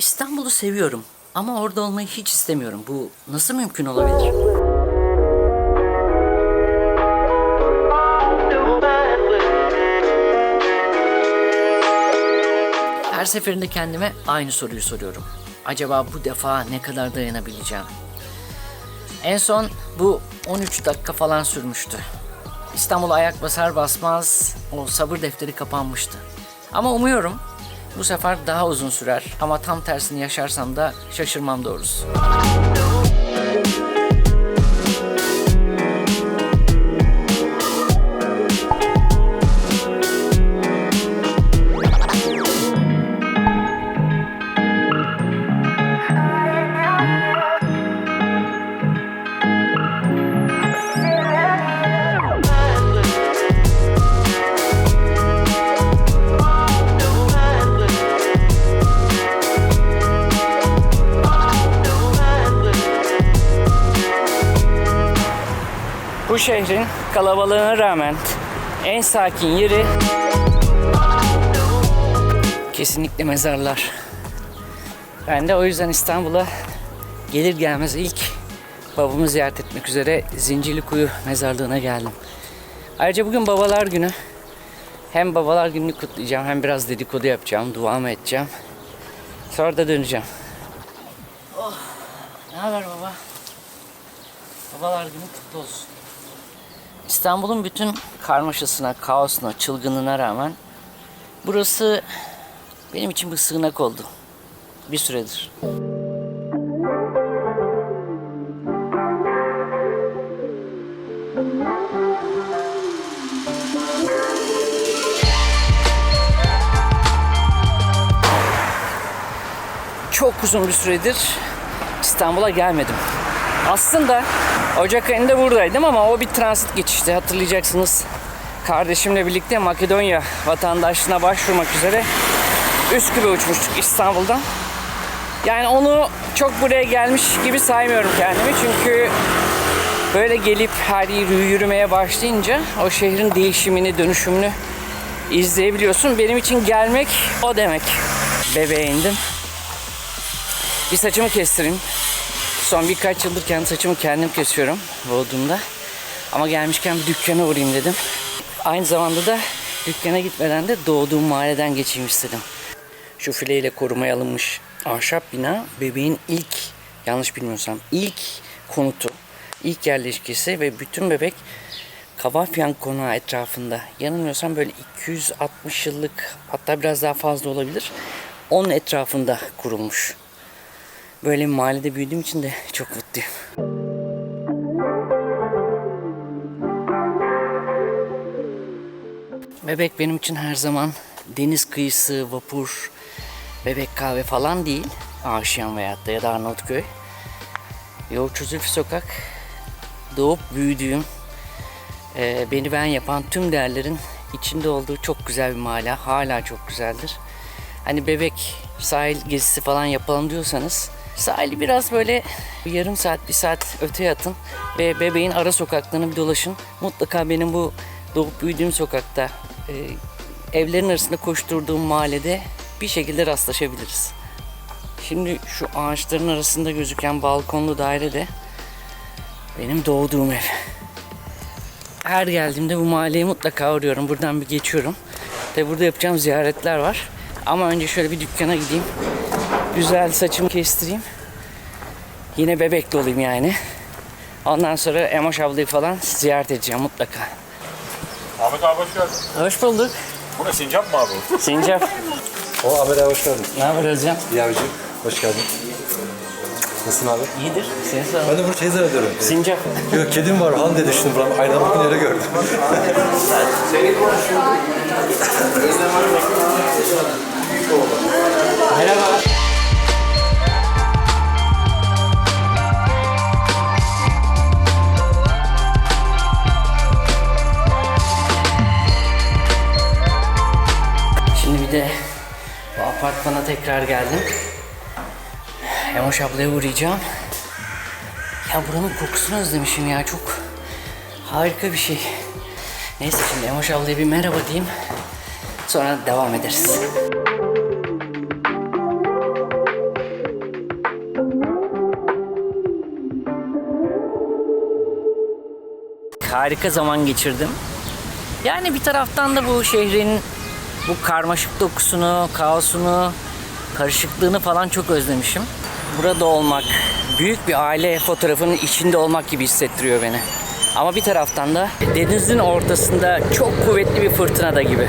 İstanbul'u seviyorum ama orada olmayı hiç istemiyorum. Bu nasıl mümkün olabilir? Her seferinde kendime aynı soruyu soruyorum. Acaba bu defa ne kadar dayanabileceğim? En son bu 13 dakika falan sürmüştü. İstanbul'a ayak basar basmaz o sabır defteri kapanmıştı. Ama umuyorum bu sefer daha uzun sürer ama tam tersini yaşarsam da şaşırmam doğrusu. Şehrin kalabalığına rağmen en sakin yeri kesinlikle mezarlar. Ben de o yüzden İstanbul'a gelir gelmez ilk babamı ziyaret etmek üzere Zincirlikuyu mezarlığına geldim. Ayrıca bugün babalar günü. Hem babalar gününü kutlayacağım hem biraz dedikodu yapacağım, duamı edeceğim. Sonra da döneceğim. Oh, ne haber baba? Babalar günü kutlu olsun. İstanbul'un bütün karmaşasına, kaosuna, çılgınlığına rağmen burası benim için bir sığınak oldu. Bir süredir. Çok uzun bir süredir İstanbul'a gelmedim. Aslında Ocak ayında buradaydım ama o bir transit geçişti hatırlayacaksınız. Kardeşimle birlikte Makedonya vatandaşlığına başvurmak üzere Üsküp'e uçmuştuk İstanbul'dan. Yani onu çok buraya gelmiş gibi saymıyorum kendimi çünkü böyle gelip her yeri yürümeye başlayınca o şehrin değişimini, dönüşümünü izleyebiliyorsun. Benim için gelmek o demek. Bebeğe indim. Bir saçımı kestireyim. Son birkaç yıldır kendi saçımı kendim kesiyorum Bodrum'da. Ama gelmişken bir dükkana uğrayayım dedim. Aynı zamanda da dükkana gitmeden de doğduğum mahalleden geçeyim istedim. Şu fileyle korumaya alınmış ahşap bina bebeğin ilk, yanlış bilmiyorsam ilk konutu, ilk yerleşkesi ve bütün bebek Kavafyan konağı etrafında yanılmıyorsam böyle 260 yıllık hatta biraz daha fazla olabilir. Onun etrafında kurulmuş. Böyle bir mahallede büyüdüğüm için de çok mutluyum. Bebek benim için her zaman deniz kıyısı, vapur, bebek kahve falan değil. Aşiyan veyahut da ya da Arnavutköy. Yoğurtçu Zülfü Sokak doğup büyüdüğüm, e, beni ben yapan tüm değerlerin içinde olduğu çok güzel bir mahalle. Hala çok güzeldir. Hani bebek sahil gezisi falan yapalım diyorsanız sahili biraz böyle yarım saat bir saat öteye atın ve bebeğin ara sokaklarını bir dolaşın. Mutlaka benim bu doğup büyüdüğüm sokakta e, evlerin arasında koşturduğum mahallede bir şekilde rastlaşabiliriz. Şimdi şu ağaçların arasında gözüken balkonlu daire de benim doğduğum ev. Her geldiğimde bu mahalleye mutlaka uğruyorum. Buradan bir geçiyorum. Tabi burada yapacağım ziyaretler var. Ama önce şöyle bir dükkana gideyim. Güzel saçımı kestireyim. Yine bebekli olayım yani. Ondan sonra Emoş ablayı falan ziyaret edeceğim mutlaka. Ahmet abi hoş geldin. Hoş bulduk. Bu ne sincap mı abi? Sincap. O Ahmet abi hoş geldin. ne haber Özcan? İyi abicim. Hoş geldin. Nasılsın abi? İyidir. Seni soralım. Ben de bunu şey zannediyorum. Sincap. Yok kedim var Han diye düşündüm falan. Aynen bugün öyle gördüm. Merhaba. apartmana tekrar geldim. Emoş ablaya uğrayacağım. Ya buranın kokusunu özlemişim ya çok harika bir şey. Neyse şimdi Emoş ablaya bir merhaba diyeyim. Sonra devam ederiz. Harika zaman geçirdim. Yani bir taraftan da bu şehrin bu karmaşık dokusunu, kaosunu, karışıklığını falan çok özlemişim. Burada olmak, büyük bir aile fotoğrafının içinde olmak gibi hissettiriyor beni. Ama bir taraftan da denizin ortasında çok kuvvetli bir fırtına da gibi.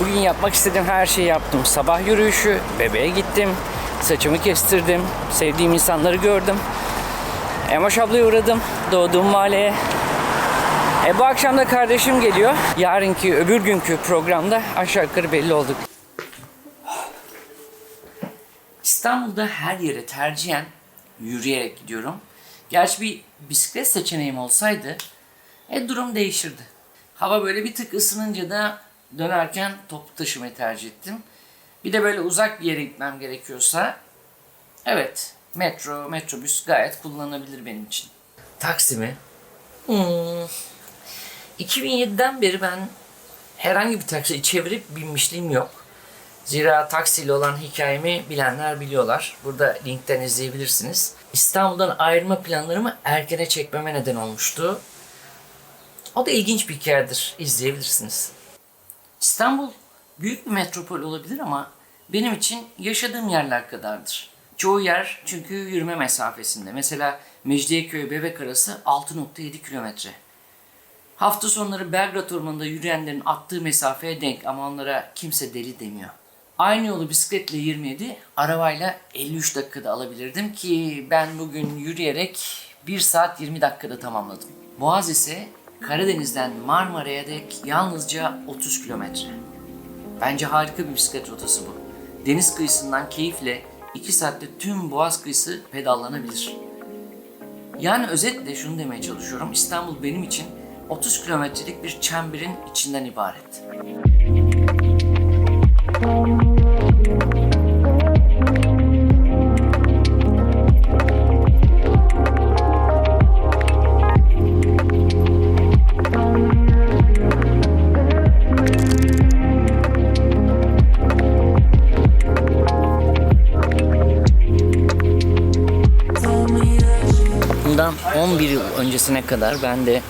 Bugün yapmak istediğim her şeyi yaptım. Sabah yürüyüşü, bebeğe gittim, saçımı kestirdim, sevdiğim insanları gördüm. Emoş ablaya uğradım, doğduğum mahalleye. E bu akşam da kardeşim geliyor. Yarınki, öbür günkü programda aşağı yukarı belli olduk. İstanbul'da her yere tercihen yürüyerek gidiyorum. Gerçi bir bisiklet seçeneğim olsaydı e, durum değişirdi. Hava böyle bir tık ısınınca da dönerken toplu taşımayı tercih ettim. Bir de böyle uzak bir yere gitmem gerekiyorsa evet metro, metrobüs gayet kullanılabilir benim için. Taksi mi? Hmm. 2007'den beri ben herhangi bir taksiyi çevirip binmişliğim yok. Zira taksiyle olan hikayemi bilenler biliyorlar. Burada linkten izleyebilirsiniz. İstanbul'dan ayrılma planlarımı erkene çekmeme neden olmuştu. O da ilginç bir hikayedir. İzleyebilirsiniz. İstanbul büyük bir metropol olabilir ama benim için yaşadığım yerler kadardır. Çoğu yer çünkü yürüme mesafesinde. Mesela Mecidiyeköy Bebek arası 6.7 kilometre. Hafta sonları Belgrad Ormanı'nda yürüyenlerin attığı mesafeye denk ama onlara kimse deli demiyor. Aynı yolu bisikletle 27, arabayla 53 dakikada alabilirdim ki ben bugün yürüyerek 1 saat 20 dakikada tamamladım. Boğaz ise Karadeniz'den Marmara'ya dek yalnızca 30 kilometre. Bence harika bir bisiklet rotası bu. Deniz kıyısından keyifle 2 saatte tüm Boğaz kıyısı pedallanabilir. Yani özetle şunu demeye çalışıyorum. İstanbul benim için 30 kilometrelik bir çemberin içinden ibaret. Bundan öncesine kadar ben de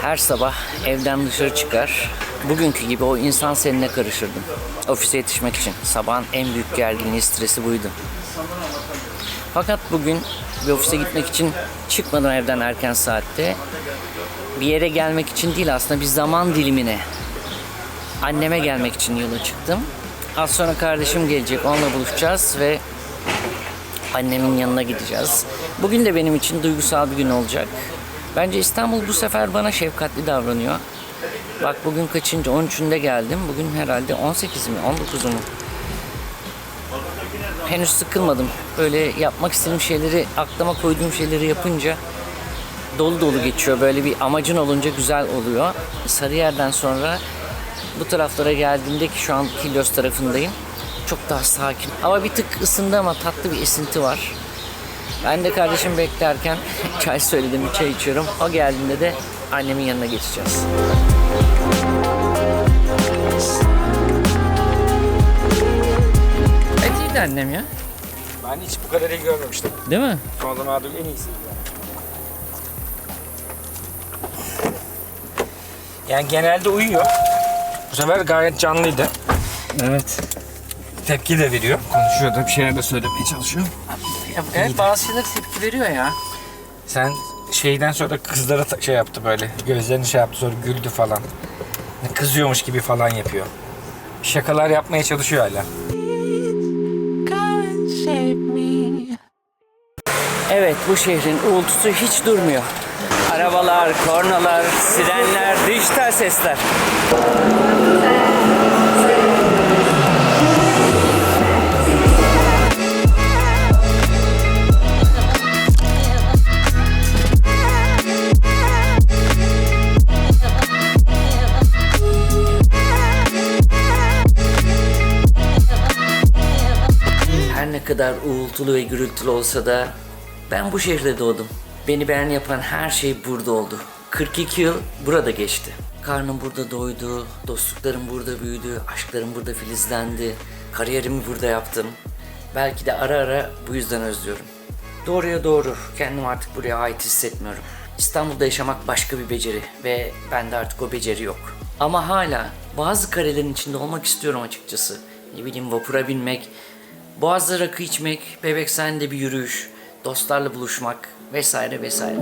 her sabah evden dışarı çıkar, bugünkü gibi o insan seninle karışırdım. Ofise yetişmek için. Sabahın en büyük gerginliği, stresi buydu. Fakat bugün bir ofise gitmek için çıkmadan evden erken saatte bir yere gelmek için değil aslında bir zaman dilimine anneme gelmek için yola çıktım. Az sonra kardeşim gelecek, onunla buluşacağız ve annemin yanına gideceğiz. Bugün de benim için duygusal bir gün olacak. Bence İstanbul bu sefer bana şefkatli davranıyor. Bak bugün kaçıncı? 13'ünde geldim. Bugün herhalde 18 mi? 19'u mu? Henüz sıkılmadım. Böyle yapmak istediğim şeyleri, aklıma koyduğum şeyleri yapınca dolu dolu geçiyor. Böyle bir amacın olunca güzel oluyor. Sarıyer'den sonra bu taraflara geldiğimde ki şu an Kilyos tarafındayım. Çok daha sakin. Hava bir tık ısındı ama tatlı bir esinti var. Ben de kardeşim beklerken çay söyledim, bir çay içiyorum. O geldiğinde de annemin yanına geçeceğiz. Evet iyiydi annem ya. Ben hiç bu kadar iyi görmemiştim. Değil mi? Son zamanlarda en iyisi. Yani genelde uyuyor. Bu sefer gayet canlıydı. Evet. Tepki de veriyor. Konuşuyor da bir şeyler de söylemeye çalışıyor. Evet bazı şeyler tepki veriyor ya. Sen şeyden sonra kızlara ta- şey yaptı böyle. Gözlerini şey yaptı sonra güldü falan. Kızıyormuş gibi falan yapıyor. Şakalar yapmaya çalışıyor hala. Evet bu şehrin uğultusu hiç durmuyor. Arabalar, kornalar, sirenler, dijital sesler. Kadar uğultulu ve gürültülü olsa da ben bu şehirde doğdum. Beni ben yapan her şey burada oldu. 42 yıl burada geçti. Karnım burada doydu, dostluklarım burada büyüdü, aşklarım burada filizlendi, kariyerimi burada yaptım. Belki de ara ara bu yüzden özlüyorum. Doğruya doğru, kendimi artık buraya ait hissetmiyorum. İstanbul'da yaşamak başka bir beceri ve bende artık o beceri yok. Ama hala bazı karelerin içinde olmak istiyorum açıkçası. Ne bileyim vapura binmek, boğazda rakı içmek, bebek sahilde bir yürüyüş, dostlarla buluşmak vesaire vesaire.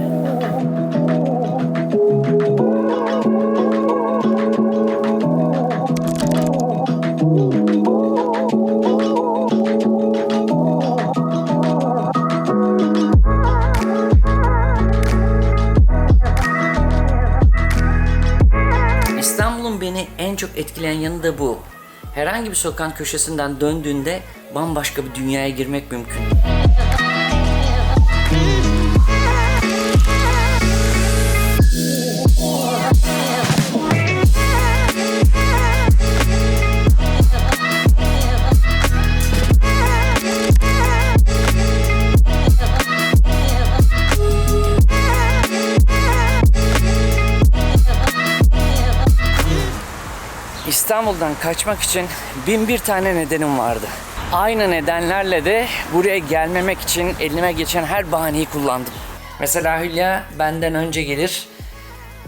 İstanbul'un beni en çok etkileyen yanı da bu. Herhangi bir sokağın köşesinden döndüğünde bambaşka bir dünyaya girmek mümkün. İstanbul'dan kaçmak için bin bir tane nedenim vardı. Aynı nedenlerle de buraya gelmemek için elime geçen her bahaneyi kullandım. Mesela Hülya benden önce gelir.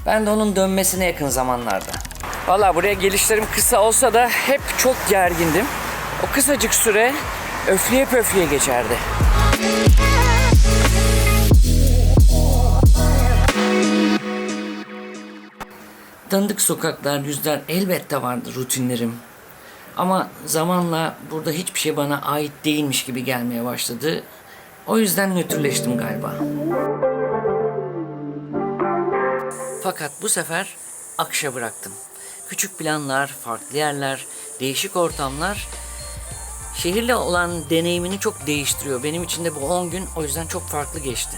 Ben de onun dönmesine yakın zamanlarda. Valla buraya gelişlerim kısa olsa da hep çok gergindim. O kısacık süre öfleye pöfleye geçerdi. Tanıdık sokaklar, yüzler elbette vardı rutinlerim. Ama zamanla burada hiçbir şey bana ait değilmiş gibi gelmeye başladı. O yüzden nötrleştim galiba. Fakat bu sefer akışa bıraktım. Küçük planlar, farklı yerler, değişik ortamlar şehirle olan deneyimini çok değiştiriyor. Benim için de bu 10 gün o yüzden çok farklı geçti.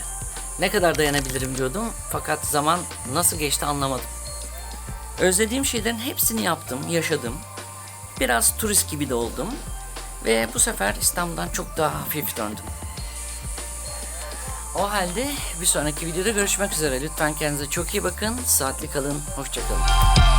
Ne kadar dayanabilirim diyordum fakat zaman nasıl geçti anlamadım. Özlediğim şeylerin hepsini yaptım, yaşadım. Biraz turist gibi de oldum. Ve bu sefer İstanbul'dan çok daha hafif döndüm. O halde bir sonraki videoda görüşmek üzere. Lütfen kendinize çok iyi bakın. Saatli kalın. Hoşçakalın.